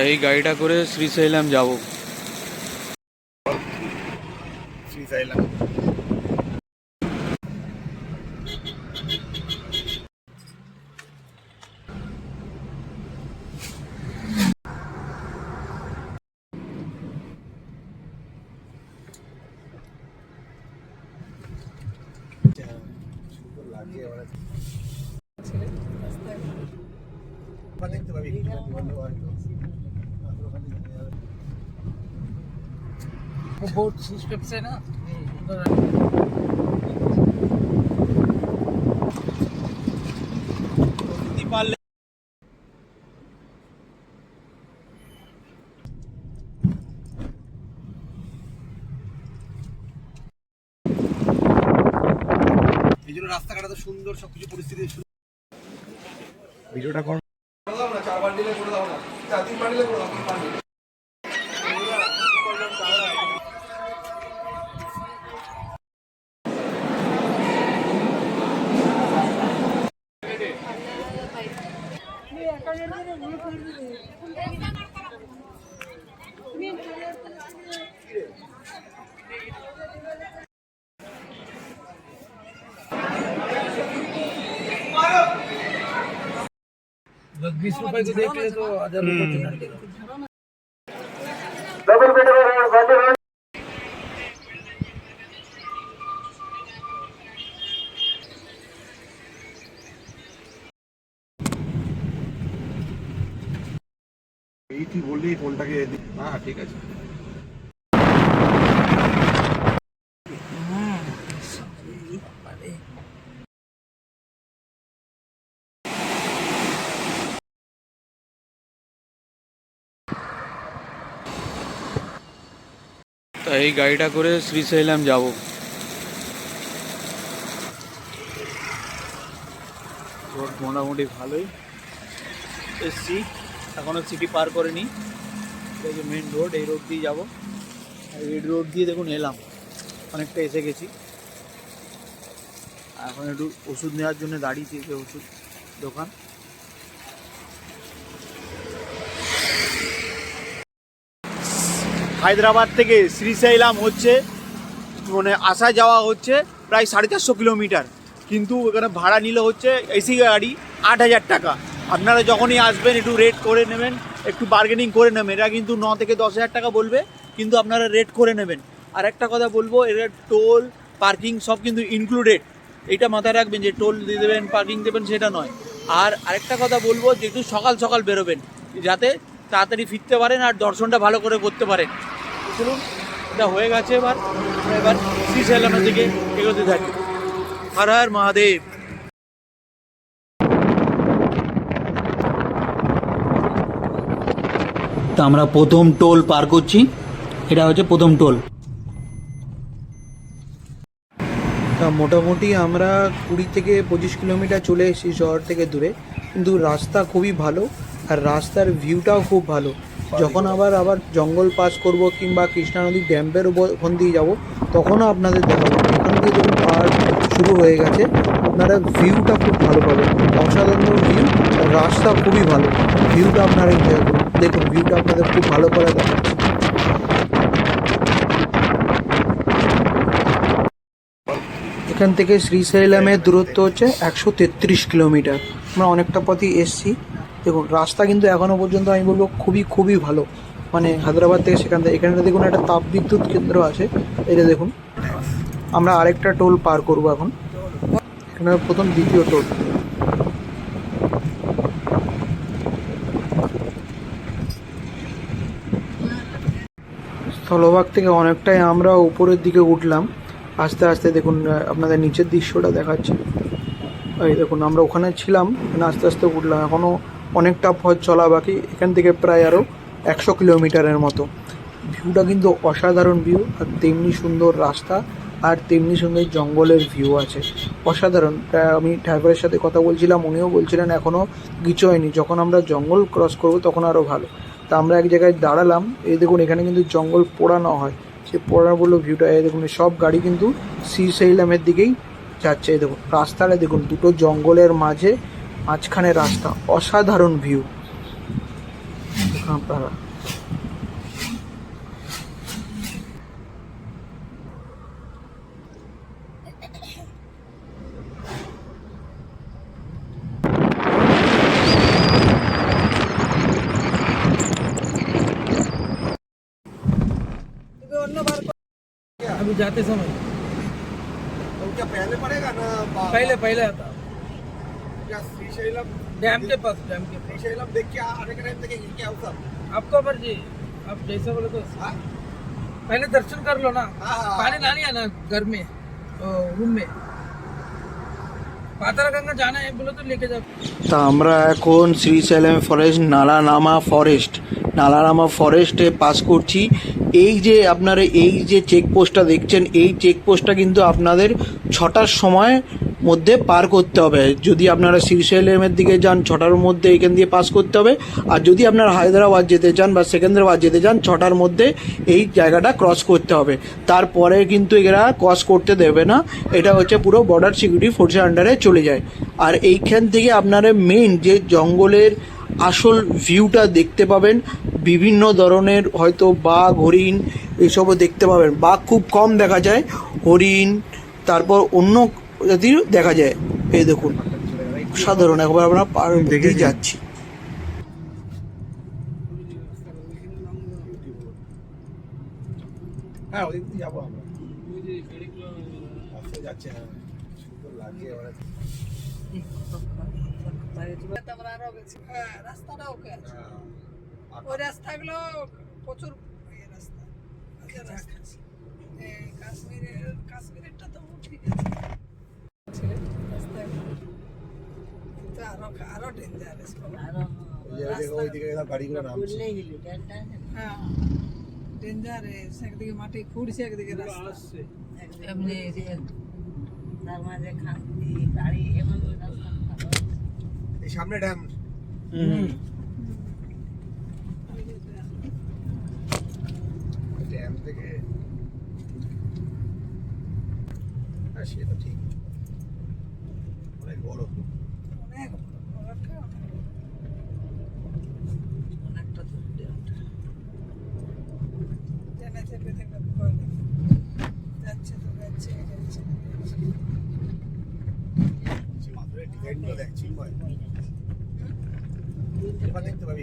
এই গাড়িটা করে শ্রীশৈলাম যাব। শ্রীশৈলাম দেখতে পাবি Subscription. পারলে এই জন্য রাস্তাঘাট এত সুন্দর সবকিছু পরিস্থিতি ভিডিওটা করো না চার বান্ডিলে করে দাও না। চার তিন দিলে করে দাও তিন বান্ডিলে। की देख ले तो हजार रुपए की लड़के এই তুই বললি ফোনটাকে দি- হ্যাঁ ঠিক আছে এই গাড়িটা করে শ্রীশৈলাম যাব। রোড মোটামুটি ভালোই। এসছি এখনও সিটি পার করিনি। এটা যে মেন রোড এই রোড দিয়ে যাব। এই রোড দিয়ে দেখুন এলাম। অনেকটা এসে গেছি। এখন একটু ওষুধ নেওয়ার জন্য দাঁড়িয়েছি যে ওষুধ দোকান। হায়দ্রাবাদ থেকে শ্রীশাইলাম হচ্ছে মানে আসা যাওয়া হচ্ছে প্রায় সাড়ে চারশো কিলোমিটার। কিন্তু এখানে ভাড়া নিলে হচ্ছে এসি গাড়ি আট হাজার টাকা। আপনারা যখনই আসবেন, একটু রেট করে নেবেন, একটু বার্গেনিং করে নেবেন। এরা কিন্তু ন থেকে দশ হাজার টাকা বলবে, কিন্তু আপনারা রেট করে নেবেন। আর একটা কথা বলব, এরা টোল পার্কিং সব কিন্তু ইনক্লুডেড এটা মাথায় রাখবেন যে টোল দিয়ে দেবেন পার্কিং দেবেন, সেটা নয়। আর আরেকটা কথা বলব যে একটু সকাল সকাল বেরোবেন, যাতে তাড়াতাড়ি ফিরতে পারেন আর দর্শনটা ভালো করে করতে পারেন। চলুন এটা হয়ে গেছে এবার। আমরা এবার শ্রীশৈলামের দিকে এগোতে থাকি। হর হর মহাদেব। তা আমরা প্রথম টোল পার করছি। এটা হচ্ছে প্রথম টোল। তা মোটামুটি আমরা কুড়ি থেকে পঁচিশ কিলোমিটার চলে এসেছি শহর থেকে দূরে। কিন্তু রাস্তা খুবই ভালো। আর রাস্তার ভিউটাও খুব ভালো। যখন আবার আবার জঙ্গল পাস করব কিংবা কৃষ্ণা নদীর ড্যাম্পের ওখান দিয়ে যাব, তখনও আপনাদের দেখাবো। এখান দিয়ে যখন পাহাড় শুরু হয়ে গেছে, আপনারা ভিউটা খুব ভালো পাবেন। অসাধারণ ভিউ রাস্তা খুবই ভালো। ভিউটা আপনারা এনজয় করুন। দেখুন ভিউটা আপনাদের খুব ভালো করে দেখাচ্ছে। এখান থেকে শ্রীশৈলামের দূরত্ব হচ্ছে একশো তেত্রিশ কিলোমিটার। আমরা অনেকটা পথই এসছি। দেখুন, রাস্তা কিন্তু এখনও পর্যন্ত আমি বলব খুবই খুবই ভালো। মানে হায়দ্রাবাদ থেকে সেখান থেকে, এখানে দেখুন একটা তাপবিদ্যুৎ কেন্দ্র আছে এটা দেখুন, আমরা আরেকটা টোল পার করব এখন। এখানে প্রথম দ্বিতীয় টোল। স্থলভাগ থেকে অনেকটাই আমরা উপরের দিকে উঠলাম। আস্তে আস্তে দেখুন আপনাদের নিচের দৃশ্যটা দেখাচ্ছি। এই দেখুন, আমরা ওখানে ছিলাম আস্তে আস্তে উঠলাম। এখনও অনেকটা পথ চলা বাকি। এখান থেকে প্রায় আরও একশো কিলোমিটারের মতো। ভিউটা কিন্তু অসাধারণ ভিউ আর তেমনি সুন্দর রাস্তা, আর তেমনি সুন্দর জঙ্গলের ভিউ আছে। অসাধারণ। আমি ড্রাইভারের সাথে কথা বলছিলাম, উনিও বলছিলেন এখনও কিছু হয়নি। যখন আমরা জঙ্গল ক্রস করব, তখন আরও ভালো। তা আমরা এক জায়গায় দাঁড়ালাম। এই দেখুন, এখানে কিন্তু জঙ্গল পোড়ানো হয়। সে পোড়ানো বলল ভিউটা এই দেখুন, সব গাড়ি কিন্তু শ্রীশৈলামের দিকেই যাচ্ছে। এই দেখুন, রাস্তাটা দেখুন, দুটো জঙ্গলের মাঝে মাঝখানে রাস্তা অসাধারণ ভিউ আপনারা अभी जाते समय तो क्या पहले पड़ेगा ना बा- पहले पहले आता क्या श्रीशैलम डैम के पास डैम के पास श्रीशैलम देख के आने के टाइम तक क्या होता आपका मर्जी आप जैसे बोले तो हाँ पहले दर्शन कर लो ना हाँ, हाँ। पानी लानी है ना घर में रूम में पाताला गंगा जाना है बोले तो लेके जाओ তা আমরা এখন শ্রীশৈলম ফরেস্ট নালানামা ফরেস্ট নালানামা ফরেস্টে পাস করছি এই যে আপনারা এই যে চেকপোস্টটা দেখছেন এই চেকপোস্টটা কিন্তু আপনাদের ছটার সময় মধ্যে পার করতে হবে। যদি আপনারা শ্রীশৈলেমের দিকে যান, ছটার মধ্যে এখান দিয়ে পাস করতে হবে। আর যদি আপনারা হায়দ্রাবাদ যেতে চান বা সেকেন্দ্রাবাদ যেতে চান, ছটার মধ্যে এই জায়গাটা ক্রস করতে হবে। তারপরে কিন্তু এরা ক্রস করতে দেবে না। এটা হচ্ছে পুরো বর্ডার সিকিউরিটি ফোর্সের আন্ডারে চলে যায়। আর এইখান থেকে আপনারা মেন যে জঙ্গলের আসল ভিউটা দেখতে পাবেন, বিভিন্ন ধরনের হয়তো বাঘ, হরিণ, এসবও দেখতে পাবেন। বাঘ খুব কম দেখা যায়। হরিণ, তারপর অন্য জাতির দেখা যায়। এই দেখুন সাধারণ একবার আমরা পার দেখে যাচ্ছি। হ্যাঁ ওদিক দিয়ে যাব আমরা। যাচ্ছে হ্যাঁ। সুন্দর হ্যাঁ, রাস্তাটা ওকে আছে। হ্যাঁ। ওই রাস্তাগুলো প্রচুর রাস্তা। কাশ্মীরের কাশ্মীরেরটা তো ঠিক আছে। আরও ডেঞ্জারাস ডেঞ্জারাস একদিকে মাটি খুঁড়ছে একদিকে রাস্তা এমনি তার মাঝে খান্তি গাড়ি রাস্তা এই সামনে ড্যাম ড্যাম থেকে সে তো ঠিক অনেক বড় অনেক বড়টা অনেক অনেকটা দূর ড্যামটা। জেনে চেপে থেকে ভয় লাগে। যাচ্ছে তো যাচ্ছে যাচ্ছে যাচ্ছে। সে এবার দেখতে পাবি।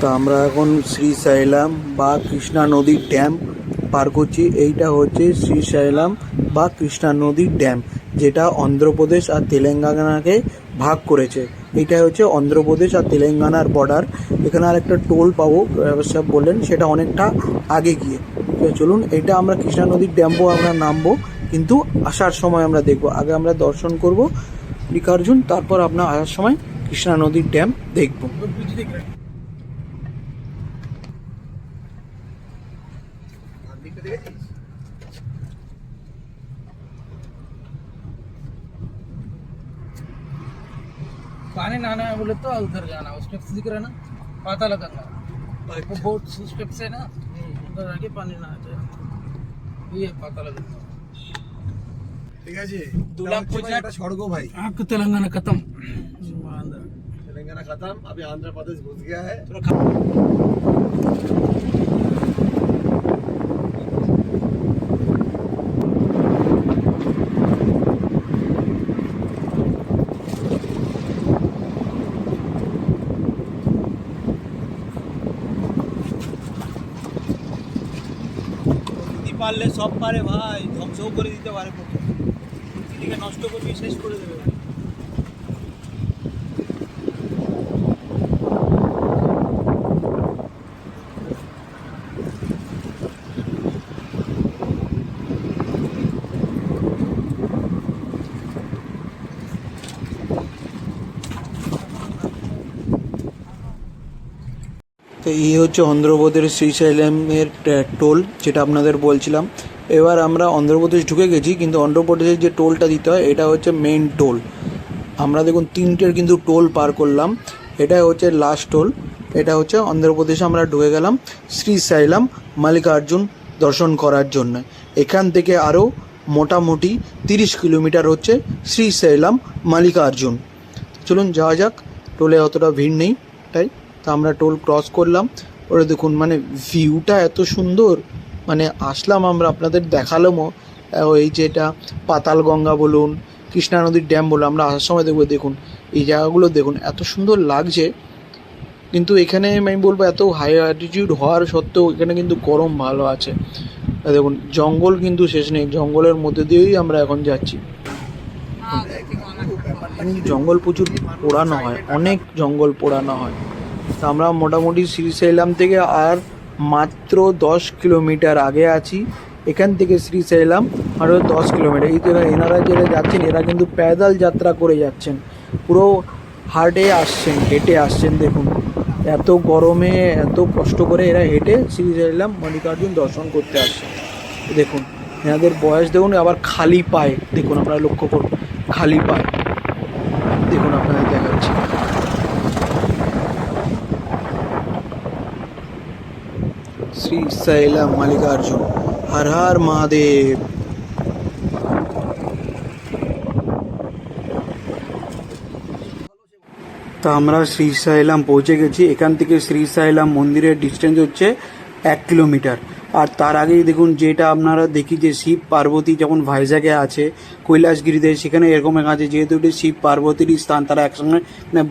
তো আমরা এখন শ্রীশৈলাম বা কৃষ্ণা নদীর ড্যাম পার করছি। এইটা হচ্ছে শ্রীশৈলাম বা কৃষ্ণা নদীর ড্যাম, যেটা অন্ধ্রপ্রদেশ আর তেলেঙ্গানাকে ভাগ করেছে। এটা হচ্ছে অন্ধ্রপ্রদেশ আর তেলেঙ্গানার বর্ডার এখানে আর একটা টোল পাবো সাহেব বললেন, সেটা অনেকটা আগে গিয়ে। চলুন, এটা আমরা কৃষ্ণা নদীর ড্যাম্পও আমরা নামবো, কিন্তু আসার সময় আমরা দেখব। আগে আমরা দর্শন করব মল্লিকার্জুন তারপর আপনার আসার সময় কৃষ্ণা নদীর ড্যাম দেখব। बोले तो उधर जाना उस स्टेप्स दिख रहा है ना पाताला गंगा वो बोट स्टेप्स है ना उधर आके पानी नहा जाए ये पाताला गंगा ঠিক আছে দুলাভ এটা হচ্ছে ভাই পূজা- একটা স্বর্গ ভাই आपका तेलंगाना खत्म तेलंगाना खत्म अभी आंध्र प्रदेश घुस गया है পারলে সব পারে ভাই, ধ্বংসও করে দিতে পারে প্রকৃতি প্রকৃতিকে নষ্ট করবি, শেষ করে দেবে ভাই। এই হচ্ছে অন্ধ্রপ্রদেশ শ্রীশৈলেমের ট- টোল, যেটা আপনাদের বলছিলাম। এবার আমরা অন্ধ্রপ্রদেশ ঢুকে গেছি, কিন্তু অন্ধ্রপ্রদেশের যে টোলটা দিতে হয়, এটা হচ্ছে মেন টোল। আমরা দেখুন, তিনটের কিন্তু টোল পার করলাম। এটা হচ্ছে লাস্ট টোল, এটা হচ্ছে অন্ধ্রপ্রদেশে আমরা ঢুকে গেলাম শ্রীশৈলাম মাল্লিকার্জুন দর্শন করার জন্য। এখান থেকে আরও মোটামুটি তিরিশ কিলোমিটার হচ্ছে শ্রীশৈলাম মালিকার্জুন চলুন, যাওয়া যাক। টোলে অতটা ভিড় নেই, তাই। তা আমরা টোল ক্রস করলাম। ওরা দেখুন মানে ভিউটা এত সুন্দর মানে আসলাম আমরা আপনাদের দেখালামও। এই যে এটা পাতাল গঙ্গা বলুন কৃষ্ণা নদীর ড্যাম বলুন আমরা আসার সময় দেখব দেখুন এই জায়গাগুলো দেখুন এত সুন্দর লাগছে। কিন্তু এখানে আমি বলব এত হাই অ্যাটিটিউড হওয়ার সত্ত্বেও এখানে কিন্তু গরম ভালো আছে। দেখুন জঙ্গল কিন্তু শেষ নেই জঙ্গলের মধ্যে দিয়েই আমরা এখন যাচ্ছি। এখানে জঙ্গল প্রচুর পোড়ানো হয় অনেক জঙ্গল পোড়ানো হয়। আমরা মোটামুটি শ্রীশৈলাম থেকে আর মাত্র দশ কিলোমিটার আগে আছি। এখান থেকে শ্রীশৈলাম আরও দশ কিলোমিটার। এই যারা এনারা যারা যাচ্ছেন, এরা কিন্তু প্যাদাল যাত্রা করে যাচ্ছেন। পুরো হার্টে আসছেন, হেঁটে আসছেন, দেখুন। এত গরমে, এত কষ্ট করে এরা হেঁটে শ্রীশৈলাম মল্লিকার্জুন দর্শন করতে আসছে। দেখুন, এনাদের বয়স দেখুন, আবার খালি পায়ে। দেখুন, আপনারা লক্ষ্য করুন, খালি পায়ে দেখুন আপনাদের দেখাচ্ছি শৈলাম মালিকার্জুন। হর হর মহাদেব। তা আমরা শ্রীশৈলাম পৌঁছে গেছি। এখান থেকে শ্রীশৈলাম মন্দিরের ডিস্টেন্স হচ্ছে এক কিলোমিটার আর তার আগেই দেখুন, যেটা আপনারা দেখি যে শিব পার্বতী যেমন ভাইজাগে আছে, কৈলাসগিরিতে সেখানে এরকম আছে, যেহেতু এটি শিব পার্বতীর স্থান, তারা একসঙ্গে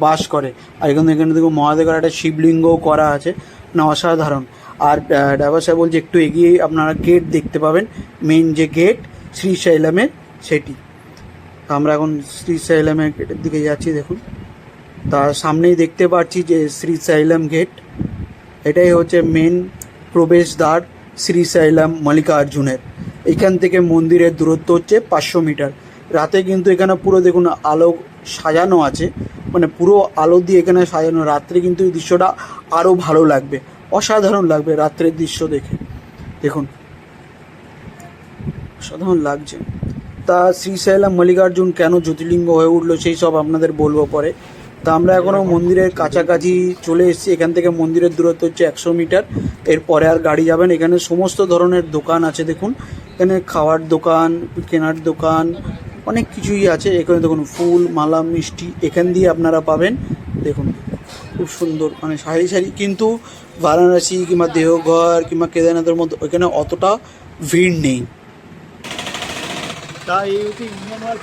বাস করে। আর এখানে এখানে দেখুন মহাদেবের একটা শিবলিঙ্গও করা আছে। মানে অসাধারণ। আর ড্রাইভার সাহেব বলছে, একটু এগিয়ে আপনারা গেট দেখতে পাবেন মেন যে গেট শ্রীশৈলামের সেটি। আমরা এখন শ্রীশৈলামের গেটের দিকে যাচ্ছি, দেখুন। তার সামনেই দেখতে পাচ্ছি যে শ্রীশৈলাম গেট এটাই হচ্ছে মেন প্রবেশদ্বার শ্রীশৈলাম মল্লিকার্জুনের। এখান থেকে মন্দিরের দূরত্ব হচ্ছে পাঁচশো মিটার। রাতে কিন্তু এখানে পুরো দেখুন, আলো সাজানো আছে। মানে পুরো আলো দিয়ে এখানে সাজানো। রাত্রে কিন্তু এই দৃশ্যটা আরও ভালো লাগবে। অসাধারণ লাগবে রাত্রের দৃশ্য দেখে। দেখুন। অসাধারণ লাগছে। তা শ্রীশৈলাম মল্লিকার্জুন কেন জ্যোতির্লিঙ্গ হয়ে উঠল সেই সব আপনাদের বলব পরে। তা আমরা এখনও মন্দিরের কাছাকাছি চলে এসেছি। এখান থেকে মন্দিরের দূরত্ব হচ্ছে একশো মিটার। এরপরে আর গাড়ি যাবেন। এখানে সমস্ত ধরনের দোকান আছে, দেখুন। এখানে খাওয়ার দোকান, কেনার দোকান, অনেক কিছুই আছে। এখানে দেখুন, ফুল, মালা, মিষ্টি এখান দিয়ে আপনারা পাবেন। দেখুন, খুব সুন্দর। মানে সারি সারি কিন্তু বারাণসী কিংবা দেহঘর কিংবা কেদারনাথের মধ্যে ওইখানে অতটা ভিড় নেই তা এই হচ্ছে ইন্ডিয়ান অয়েল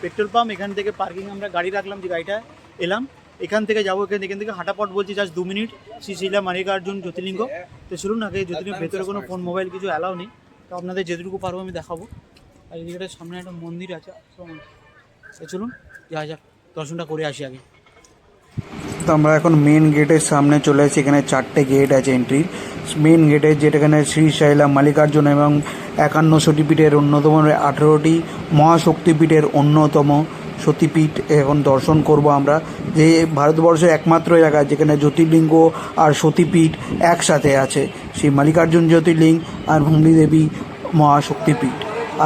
পেট্রোল পাম্প এখান থেকে পার্কিং আমরা গাড়ি রাখলাম যে গাড়িটা এলাম এখান থেকে যাব এখান এখান থেকে হাঁটাপট বলছি জাস্ট দু মিনিট শ্রী শিলা মালিকার্জুন জ্যোতির্লিঙ্গ তো শুনুন আগে জ্যোতির্লিঙ্গ ভেতরে কোনো ফোন মোবাইল কিছু অ্যালাউ নেই তো আপনাদের যেটুকু পারব আমি দেখাবো আর এদিকে সামনে একটা মন্দির আছে চলুন যা যাক দর্শনটা করে আসি আগে তো আমরা এখন মেন গেটের সামনে চলে এসেছি এখানে চারটে গেট আছে এন্ট্রির মেন গেটে যেটা এখানে শ্রীশৈলাম মালিকার্জুন এবং একান্ন সতীপীঠের অন্যতম আঠেরোটি মহাশক্তিপীঠের অন্যতম সতীপীঠ এখন দর্শন করব আমরা। যে ভারতবর্ষের একমাত্র জায়গা, যেখানে জ্যোতির্লিঙ্গ আর সতীপীঠ একসাথে আছে, সেই মালিকার্জুন জ্যোতির্লিঙ্গ আর ভূমি দেবী মহাশক্তিপীঠ।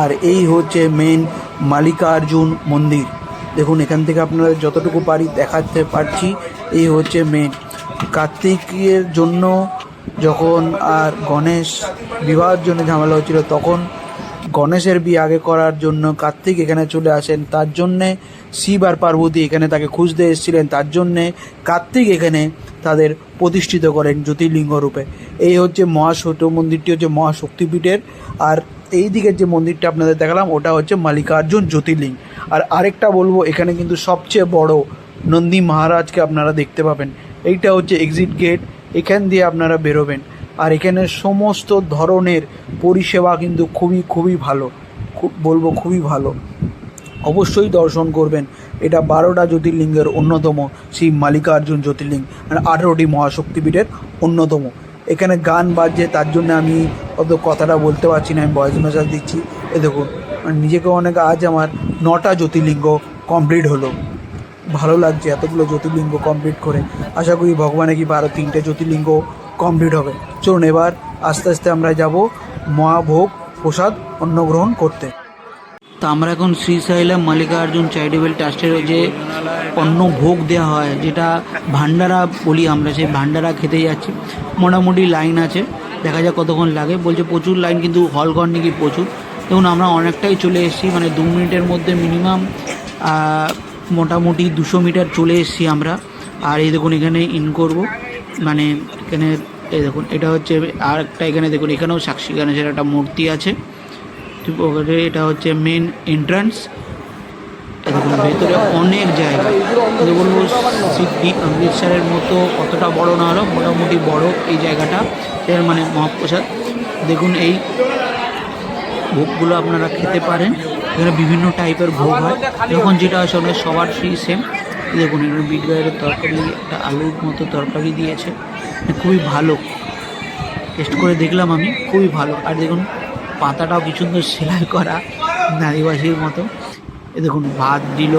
আর এই হচ্ছে মেন মালিকার্জুন মন্দির। দেখুন, এখান থেকে আপনারা যতটুকু পারি দেখাতে পারছি, এই হচ্ছে মেন। কার্তিকের জন্য যখন আর গণেশ বিবাহের জন্য ঝামেলা হচ্ছিল, তখন গণেশের বিয়ে আগে করার জন্য কার্তিক এখানে চলে আসেন। তার জন্যে শিব আর পার্বতী এখানে তাকে খুঁজতে এসেছিলেন। তার জন্যে কার্তিক এখানে তাদের প্রতিষ্ঠিত করেন জ্যোতির্লিঙ্গ রূপে। এই হচ্ছে মহাশক্ত মন্দিরটি হচ্ছে মহাশক্তিপীঠের আর এই দিকের যে মন্দিরটা আপনাদের দেখালাম, ওটা হচ্ছে মালিকার্জুন জ্যোতির্লিঙ্গ। আর আরেকটা বলব, এখানে কিন্তু সবচেয়ে বড় নন্দী মহারাজকে আপনারা দেখতে পাবেন। এইটা হচ্ছে এক্সিট গেট এখান দিয়ে আপনারা বেরোবেন। আর এখানে সমস্ত ধরনের পরিষেবা কিন্তু খুবই খুবই ভালো, খুব বলব খুবই ভালো। অবশ্যই দর্শন করবেন। এটা বারোটা জ্যোতির্লিঙ্গের অন্যতম সেই মালিকার্জুন জ্যোতির্লিঙ্গ। মানে আঠেরোটি মহাশক্তিপীঠের অন্যতম। এখানে গান বাজছে তার জন্য আমি অত কথাটা বলতে পারছি না, আমি ভয়েস মেসেজ দিচ্ছি। এ দেখুন মানে নিজেকে অনেক আজ আমার নটা জ্যোতির্লিঙ্গ কমপ্লিট হলো। ভালো লাগছে এতগুলো জ্যোতির্লিঙ্গ কমপ্লিট করে। আশা করি ভগবানে কি আরও তিনটে জ্যোতির্লিঙ্গ কমপ্লিট হবে। চলুন এবার আস্তে আস্তে আমরা যাব মহাভোগ প্রসাদ অন্নগ্রহণ করতে। তা আমরা এখন শ্রীশৈলাম মালিকার্জুন চ্যারিটেবল ট্রাস্টের যে অন্ন ভোগ দেওয়া হয়, যেটা ভান্ডারা বলি আমরা, সেই ভান্ডারা খেতে যাচ্ছি। মোটামুটি লাইন আছে, দেখা যাক কতক্ষণ লাগে। বলছে প্রচুর লাইন কিন্তু হল ঘর নাকি প্রচুর। দেখুন, আমরা অনেকটাই চলে এসেছি মানে দু মিনিটের মধ্যে মিনিমাম মোটামুটি দুশো মিটার চলে এসেছি আমরা। আর এই দেখুন, এখানে ইন করব। মানে এখানে, এই দেখুন, এটা হচ্ছে, আর একটা এখানে দেখুন, এখানেও সাক্ষী গণেশের একটা মূর্তি আছে। এটা হচ্ছে মেন এন্ট্রান্স ভেতরে অনেক জায়গা। কিন্তু বলব সিদ্ধি অমৃতসরের মতো অতটা বড় না হলেও মোটামুটি বড় এই জায়গাটা। এর মানে মহাপ্রসাদ। দেখুন, এই ভোগগুলো আপনারা খেতে পারেন। এখানে বিভিন্ন টাইপের ভোগ হয়। যখন যেটা হয় সেটা সবার সেই সেম দেখুন, এখানে বিট গায়ের তরকারি, একটা আলুর মতো তরকারি দিয়েছে। খুবই ভালো। টেস্ট করে দেখলাম আমি, খুবই ভালো। আর দেখুন, পাতাটাও কি সুন্দর সেলাই করা, নারীবাসীর মতো। এ দেখুন, ভাত দিল,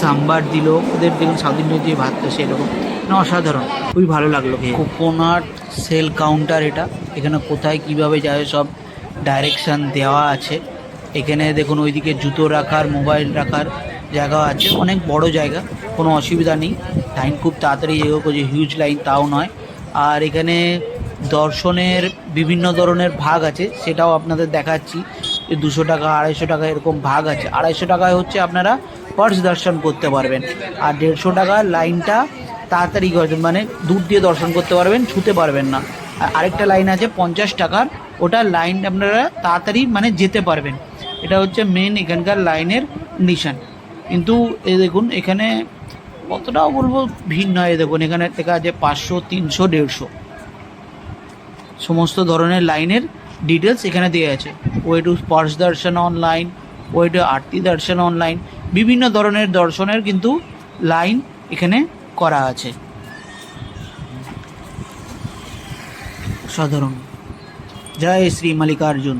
সাম্বার দিল, ওদের দেখুন সাউথ ইন্ডিয়ার যে ভাতটা সেরকম না, অসাধারণ। খুবই ভালো লাগল কোকোনাট সেল কাউন্টার এটা। এখানে কোথায় কীভাবে যাবে সব ডাইরেকশান দেওয়া আছে। এখানে দেখুন, ওইদিকে জুতো রাখার মোবাইল রাখার জায়গা আছে। অনেক বড় জায়গা, কোনো অসুবিধা নেই। লাইন খুব তাড়াতাড়ি যে যে হিউজ লাইন তাও নয়। আর এখানে দর্শনের বিভিন্ন ধরনের ভাগ আছে, সেটাও আপনাদের দেখাচ্ছি। দুশো টাকা, আড়াইশো টাকা এরকম ভাগ আছে। আড়াইশো টাকায় হচ্ছে আপনারা পার্স দর্শন করতে পারবেন। আর দেড়শো টাকা লাইনটা তাড়াতাড়ি মানে দূর দিয়ে দর্শন করতে পারবেন, ছুতে পারবেন না। আর আরেকটা লাইন আছে পঞ্চাশ টাকার, ওটা লাইন আপনারা তাড়াতাড়ি মানে যেতে পারবেন। এটা হচ্ছে মেন এখানকার লাইনের নিশান। কিন্তু এ দেখুন, এখানে কতটাও বলব ভিড় নয়। দেখুন, এখানে থেকে আছে পাঁচশো, তিনশো, দেড়শো। সমস্ত ধরনের লাইনের ডিটেলস এখানে দেওয়া আছে। ওয়ে টু স্পর্শ দর্শন অনলাইন ওয়ে টু আরতি দর্শন অনলাইন বিভিন্ন ধরনের দর্শনের কিন্তু লাইন এখানে করা আছে। সাধারণ। জয় শ্রী মালিকার্জুন।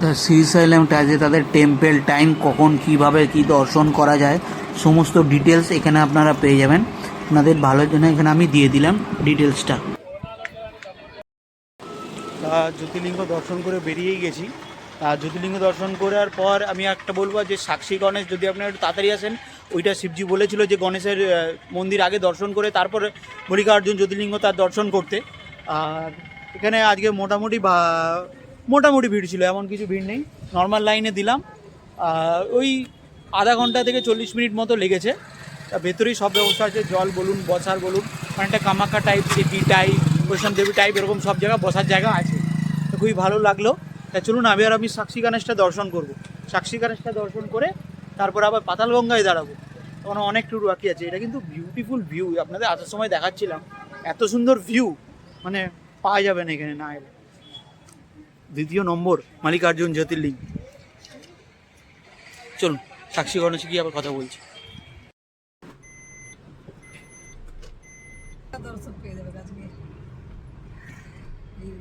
দ্য শ্রীশৈলমটা আছে তাদের টেম্পেল টাইম কখন, কীভাবে, কি দর্শন করা যায়, সমস্ত ডিটেলস এখানে আপনারা পেয়ে যাবেন। আপনাদের ভালোর জন্য এখানে আমি দিয়ে দিলাম ডিটেলসটা তা জ্যোতির্লিঙ্গ দর্শন করে বেরিয়েই গেছি। জ্যোতির্লিঙ্গ দর্শন করার পর আমি একটা বলব যে সাক্ষী গণেশ, যদি আপনারা একটু তাড়াতাড়ি আসেন, ওইটা শিবজি বলেছিল যে গণেশের মন্দির আগে দর্শন করে তারপর মল্লিকার্জুন জ্যোতির্লিঙ্গ তার দর্শন করতে। আর এখানে আজকে মোটামুটি মোটামুটি ভিড় ছিল, এমন কিছু ভিড় নেই। নর্মাল লাইনে দিলাম। ওই আধা ঘণ্টা থেকে চল্লিশ মিনিট মতো লেগেছে। ভেতরেই সব ব্যবস্থা আছে, জল বলুন, বসার বলুন, অনেকটা কামাক্কা টাইপ সিটি টাইপ বৈষ্ণব দেবী টাইপ এরকম সব জায়গা বসার জায়গা আছে। খুবই ভালো লাগল। তা চলুন, আমি আর আমি সাক্ষী গণেশটা দর্শন করব। সাক্ষী গণেশটা দর্শন করে তারপর আবার পাতালগঙ্গায় দাঁড়াবো। তখন অনেক ট্যুর বাকি আছে। এটা কিন্তু বিউটিফুল ভিউ আপনাদের আসার সময় দেখাচ্ছিলাম। এত সুন্দর ভিউ মানে পাওয়া যাবে না এখানে না এলে। দ্বিতীয় নম্বর, মালিকার্জুন জ্যোতির্লিঙ্গ। চলুন, সাক্ষী গণেশে গিয়ে আবার কথা বলছি দর্শন পেয়ে যাবে আজকে এই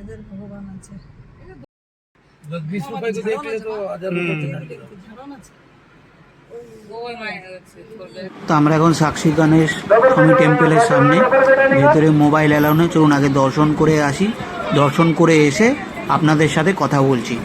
এদের ভগবান আছে বিশ রুপায় তো দেখলে তো হাজার তো আমরা এখন সাক্ষী গণেশ স্বামী টেম্পলের সামনে ভেতরে মোবাইল অ্যালাউ নেই চলুন আগে দর্শন করে আসি। দর্শন করে এসে আপনাদের সাথে কথা বলছি।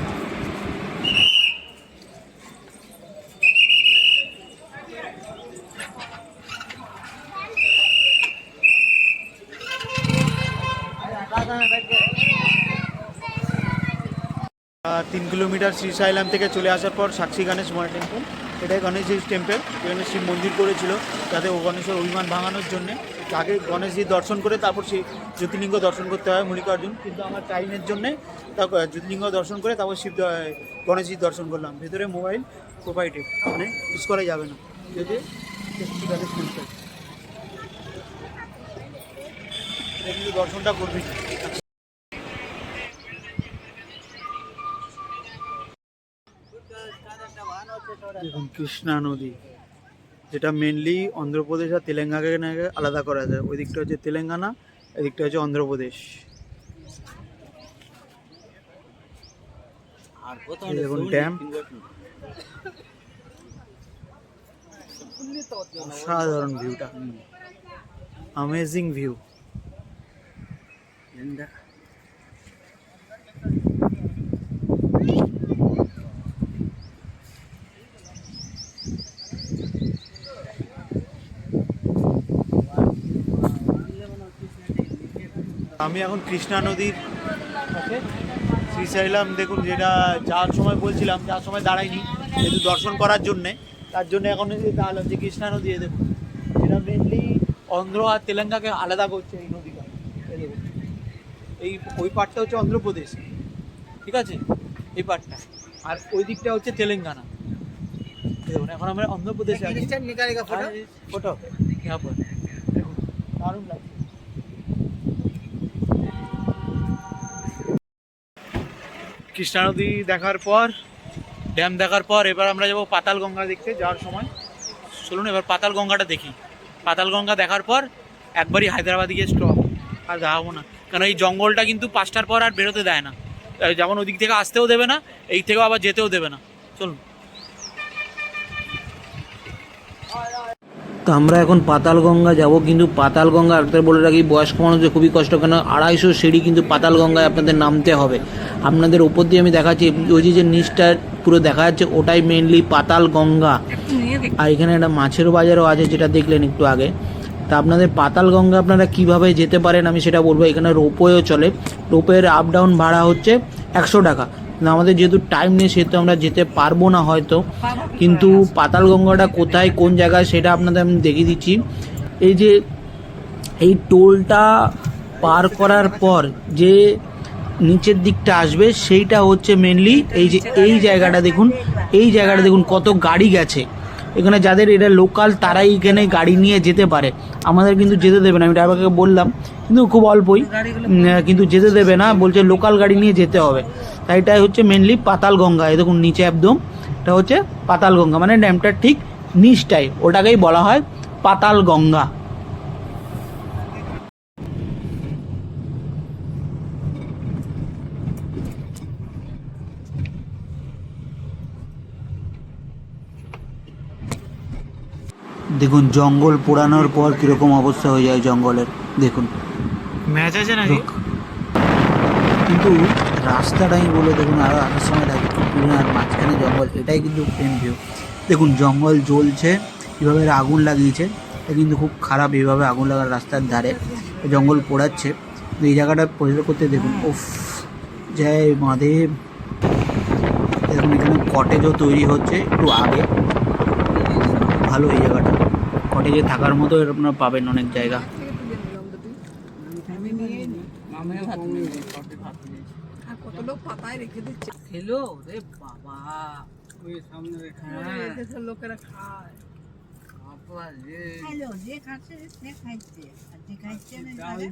তিন কিলোমিটার শ্রীশাইলাম থেকে চলে আসার পর সাক্ষী গণেশ মনে টেম্পল। এটাই গণেশজির টেম্পল। এখানে শিব মন্দির করেছিল যাতে ও গণেশের অভিমান ভাঙানোর জন্যে। আগে গণেশজির দর্শন করে তারপর সেই জ্যোতির্লিঙ্গ দর্শন করতে হয় মল্লিকার্জুন। কিন্তু আমার টাইমের জন্যে তারপর জ্যোতির্লিঙ্গ দর্শন করে তারপর শিব গণেশজির দর্শন করলাম। ভেতরে মোবাইল প্রোভাইডেড মানে ইউজ করা যাবে না। যদি দর্শনটা করবি। দেখুন কৃষ্ণা নদী যেটা মেনলি অন্ধ্রপ্রদেশ আর তেলেঙ্গানাকে আলাদা করা যায়। ওই দিকটা হচ্ছে তেলেঙ্গানা এদিকটা হচ্ছে অন্ধ্রপ্রদেশ। দেখুন ড্যাম অসাধারণ ভিউটা অ্যামেজিং ভিউ আমি এখন কৃষ্ণা নদীর কাছে। শ্রীশাইলাম দেখুন যেটা যাওয়ার সময় বলছিলাম যাওয়ার সময় দাঁড়াইনি যেহেতু দর্শন করার জন্যে তার জন্য এখন যে দাঁড়ালাম যে কৃষ্ণা নদী দেখুন এটা মেনলি অন্ধ্র আর তেলেঙ্গাকে আলাদা করছে এই নদীটা। এই ওই পার্টটা হচ্ছে অন্ধ্রপ্রদেশ ঠিক আছে? এই পার্টটা আর ওই দিকটা হচ্ছে তেলেঙ্গানা। দেখুন এখন আমরা অন্ধ্রপ্রদেশে ফটো ফটো হ্যাঁ, দেখুন দারুণ লাগছে। কৃষ্ণা নদী দেখার পর, ড্যাম দেখার পর এবার আমরা যাব পাতাল গঙ্গা দেখতে যাওয়ার সময়। চলুন এবার পাতাল গঙ্গাটা দেখি। পাতাল গঙ্গা দেখার পর একবারই হায়দ্রাবাদ গিয়ে স্টপ আর দেখাবো না। কারণ এই জঙ্গলটা কিন্তু পাঁচটার পর আর বেরোতে দেয় না। যেমন ওদিক থেকে আসতেও দেবে না, এই থেকেও আবার যেতেও দেবে না। চলুন। তো আমরা এখন পাতালগঙ্গা যাব কিন্তু পাতালগঙ্গা একটা বলে রাখি বয়স্ক মানুষদের খুবই কষ্ট কেন আড়াইশো সিঁড়ি কিন্তু পাতালগঙ্গায় আপনাদের নামতে হবে। আপনাদের ওপর দিয়ে আমি দেখাচ্ছি ওই যে নিচটা পুরো দেখা যাচ্ছে ওটাই মেনলি পাতালগঙ্গা। আর এখানে একটা মাছের বাজারও আছে যেটা দেখলেন একটু আগে। তা আপনাদের পাতালগঙ্গা আপনারা কীভাবে যেতে পারেন আমি সেটা বলব। এখানে রোপওয়েও চলে। রোপওয়ের আপ ডাউন ভাড়া হচ্ছে একশো টাকা। না, আমাদের যেহেতু টাইম নেই, সেহেতু আমরা যেতে পারব না হয়তো। কিন্তু পাতাল গঙ্গাটা কোথায়, কোন জায়গায়, সেটা আপনাদের আমি দেখিয়ে দিচ্ছি। এই যে, এই টোলটা পার করার পর যে নিচের দিকটা আসবে, সেইটা হচ্ছে মেনলি এই যে, এই জায়গাটা দেখুন, এই জায়গাটা দেখুন কত গাড়ি গেছে। এখানে যাদের এটা লোকাল তারাই এখানে গাড়ি নিয়ে যেতে পারে। আমাদের কিন্তু যেতে দেবে না, আমি ড্রাইভারকে বললাম, কিন্তু খুব অল্পই কিন্তু যেতে দেবে না, বলছে লোকাল গাড়ি নিয়ে যেতে হবে। তাই এটাই হচ্ছে মেনলি পাতাল গঙ্গা এই দেখুন নিচে একদম, এটা হচ্ছে পাতাল গঙ্গা মানে ড্যামটার ঠিক নিচটাই, ওটাকেই বলা হয় পাতাল গঙ্গা দেখুন জঙ্গল পোড়ানোর পর কীরকম অবস্থা হয়ে যায় জঙ্গলের। দেখুন। নাকি? কিন্তু রাস্তাটাই বলে দেখুন আরও আসার সময় পুরো আর মাঝখানে জঙ্গল এটাই কিন্তু প্রেম ভিউ দেখুন জঙ্গল জ্বলছে কীভাবে এরা আগুন লাগিয়েছে এটা কিন্তু খুব খারাপ এইভাবে আগুন লাগার রাস্তার ধারে জঙ্গল পোড়াচ্ছে। এই জায়গাটা পরিষ্কার করতে দেখুন উফ জয় মাদেব দেখুন এখানে কটেজও তৈরি হচ্ছে একটু আগে। ভালো এই জায়গাটা। কটেজে থাকার মতো আপনারা পাবেন অনেক জায়গা। লোকেরা খায় যে খাচ্ছে সে খাইছে। আর যে খাইছে না তাদের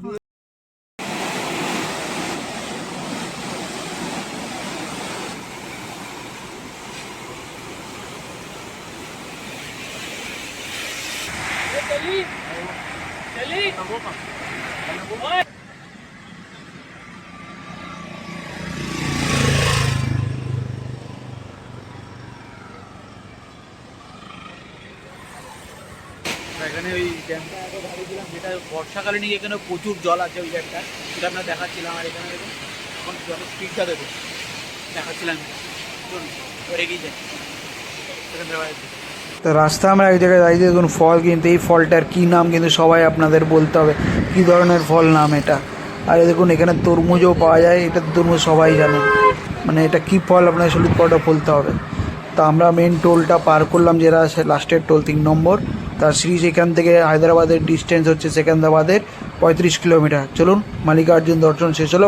এখানে ওই ড্যামটা এত বর্ষাকালে নিয়ে এখানে প্রচুর জল আছে ওই ড্যামটা সেটা আপনার দেখাচ্ছিলাম আর এখানে দেখুন, এখন জলের স্পিডটা দেখুন। দেখাচ্ছিলাম। তো রাস্তা আমরা এক জায়গায় দাঁড়িয়ে দেখুন, ফল কিন্তু, এই ফলটার কী নাম কিন্তু সবাই আপনাদের বলতে হবে। কী ধরনের ফল নাম এটা? আর দেখুন, এখানে তরমুজও পাওয়া যায়, এটা তরমুজ সবাই জানে। মানে এটা কী ফল আপনার সলিড ফলটা বলতে হবে? তা আমরা মেন টোলটা পার করলাম, যেটা আছে লাস্টের টোল তিন নম্বর। তার সিরিজ এখান থেকে হায়দ্রাবাদের ডিস্টেন্স হচ্ছে সেকেন্দ্রাবাদের পঁয়ত্রিশ কিলোমিটার। চলুন মালিকার্জুন দর্শন শেষ হলো।